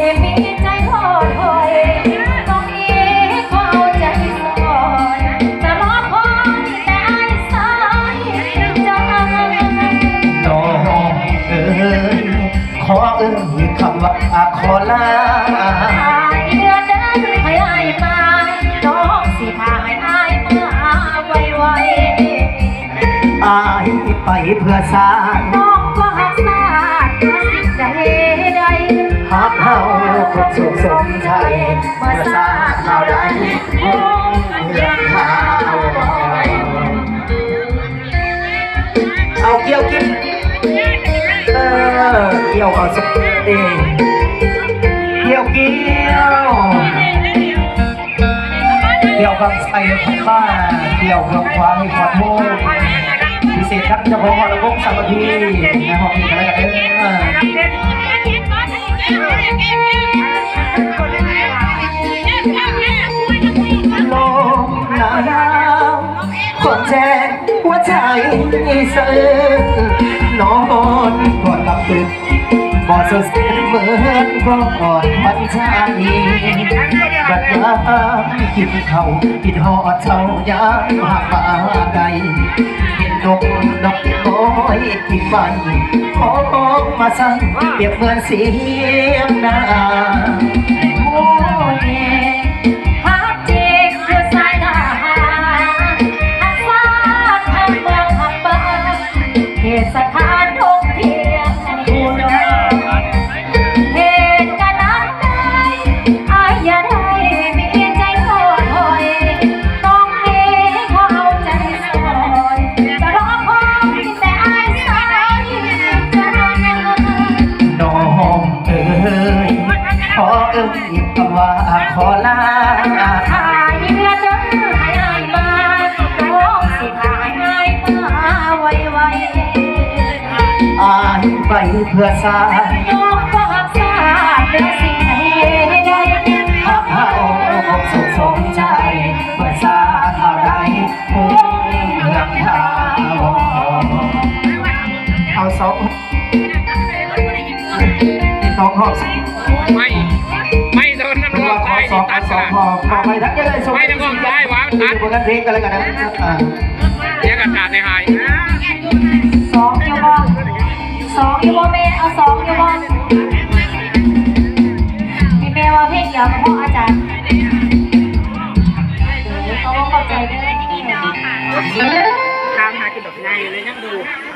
ขาใจสอนจะรอคอยแต่ไอ้สายต้องเอ๋ยขอเอ่ยคำว่าขอลาเดือนเดินให้อายน้องสิทาให้อายมาไวไวอายไปเพื่อสาน้องก็หักษาสิ่งใดใดหาก สุขสมใจมื่อสร้างเราได้คงเรืองข่าวเอาเกี่ยวกินเออเกี่ยวเอาสุกเองเกี่ยวเกี่ยวเกี่ยวกับใส่ข้าวบ้าเกี่ยวกับควายขอดโมงพิเศษครับเจ้าของระบบสามัคคีในห้องนี้กันแล้วกันเด้อ ลมหนาวหนาวคนแจ้งหัวใจเสื่อนอนกอดกับตึกบอดสดเหมือนกอดพันชานีบัดยามกินเขากินหอดเช้ายามหักมาไกเห็นนก บันไปขอมาสั่งเปรียบเหมือนเสียงนาโอ้ยฮักจริงคือสายทหารฮักฟาดฮักเมืองฮักบ้านเหตุสถา อเอ่ยคำว่าขอลาหายเดือเดินให้อายมาน้องสิหายอายมาไวไวอายไปเพื่อสางน้องก็หักษาเดือสิ่งใดใดหักเฮาคงสุขสมใจเพื่อสาอะไรผู้เรื่องท้าเอาสอง สองหอบไม่ไม่โดนน้ำร้อว่างขอใต้สองตัดสองหอบขอไปทั้งยังไงส่งไม่ต้องร้องใต้หวานตัดบนนั้นเพลงกันแล้วกันนะเรียกอากาศในหายสองยู่บ่สองยู่บ่แม่เอาสองยู่บ่พี่แม่ว่าเพลงเดียวกับพ่ออาจารย์เขาก็เข้าใจเด้อ